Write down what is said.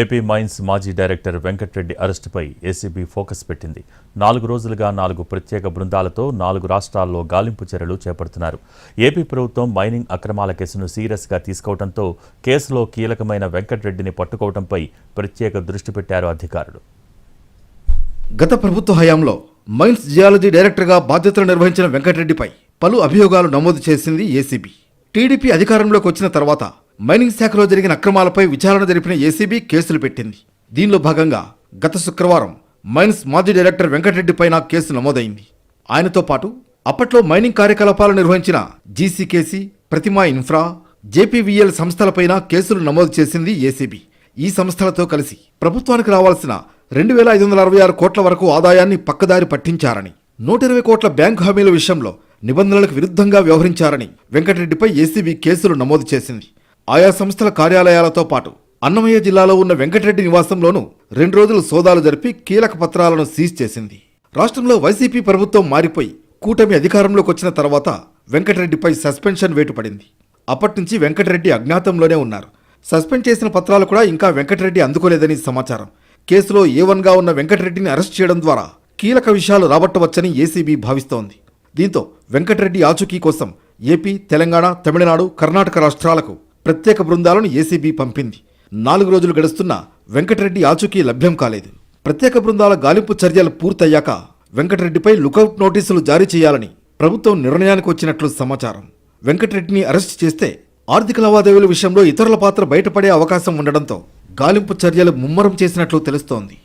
AP mines మాజీ director Venkatreddy అరెస్టుపై ACB focus పెట్టింది. నాలుగు రోజులుగా నాలుగు ప్రత్యేక బృందాలతో నాలుగు రాష్ట్రాల్లో గాలింపు చర్యలు చేపడుతున్నారు. ఏపీ ప్రభుత్వం మైనింగ్ అక్రమాల కేసును సీరియస్గా తీసుకోవడంతో కేసులో కీలకమైన వెంకట్రెడ్డిని పట్టుకోవడంపై ప్రత్యేక దృష్టి పెట్టారు అధికారులు. గత ప్రభుత్వ హయాంలో మైన్స్ జియాలజీ డైరెక్టర్గా బాధ్యతలు నిర్వహించిన వెంకటరెడ్డిపై పలు అభియోగాలు నమోదు చేసింది ఏసీబీ. టీడీపీ అధికారంలోకి వచ్చిన తర్వాత మైనింగ్ శాఖలో జరిగిన అక్రమాలపై విచారణ జరిపిన ఏసీబీ కేసులు పెట్టింది. దీనిలో భాగంగా గత శుక్రవారం మైన్స్ మాజీ డైరెక్టర్ వెంకటరెడ్డిపైన కేసు నమోదైంది. ఆయనతో పాటు అప్పట్లో మైనింగ్ కార్యకలాపాలు నిర్వహించిన జీసీకేసీ ప్రతిమా ఇన్ఫ్రా జేపీవీఎల్ సంస్థలపైన కేసులు నమోదు చేసింది ఏసీబీ. ఈ సంస్థలతో కలిసి ప్రభుత్వానికి రావాల్సిన రెండు వేల ఐదు వందల అరవై ఆరు కోట్ల వరకు ఆదాయాన్ని పక్కదారి పట్టించారని నూట ఇరవై కోట్ల బ్యాంకు హామీల విషయంలో నిబంధనలకు విరుద్ధంగా వ్యవహరించారని వెంకటరెడ్డిపై ఏసీబీ కేసులు నమోదు చేసింది. ఆయా సంస్థల కార్యాలయాలతో పాటు అన్నమయ్య జిల్లాలో ఉన్న వెంకటరెడ్డి నివాసంలోనూ రెండు రోజులు సోదాలు జరిపి కీలక పత్రాలను సీజ్ చేసింది. రాష్ట్రంలో వైసీపీ ప్రభుత్వం మారిపోయి కూటమి అధికారంలోకి వచ్చిన తర్వాత వెంకటరెడ్డిపై సస్పెన్షన్ వేటు పడింది. అప్పటి నుంచి వెంకటరెడ్డి అజ్ఞాతంలోనే ఉన్నారు. సస్పెండ్ చేసిన పత్రాలు కూడా ఇంకా వెంకటరెడ్డి అందుకోలేదని సమాచారం. కేసులో ఏ వన్గా ఉన్న వెంకటరెడ్డిని అరెస్ట్ చేయడం ద్వారా కీలక విషయాలు రాబట్టవచ్చని ఏసీబీ భావిస్తోంది. దీంతో వెంకటరెడ్డి ఆచూకీ కోసం ఏపీ తెలంగాణ తమిళనాడు కర్ణాటక రాష్ట్రాలకు ప్రత్యేక బృందాలను ఏసీబీ పంపింది. నాలుగు రోజులు గడుస్తున్న వెంకటరెడ్డి ఆచూకీ లభ్యం కాలేదు. ప్రత్యేక బృందాల గాలింపు చర్యలు పూర్తయ్యాక వెంకటరెడ్డిపై లుకౌట్ నోటీసులు జారీ చేయాలని ప్రభుత్వం నిర్ణయానికి వచ్చినట్లు సమాచారం. వెంకటరెడ్డిని అరెస్ట్ చేస్తే ఆర్థిక లావాదేవీల విషయంలో ఇతరుల పాత్ర బయటపడే అవకాశం ఉండడంతో గాలింపు చర్యలు ముమ్మరం చేసినట్లు తెలుస్తోంది.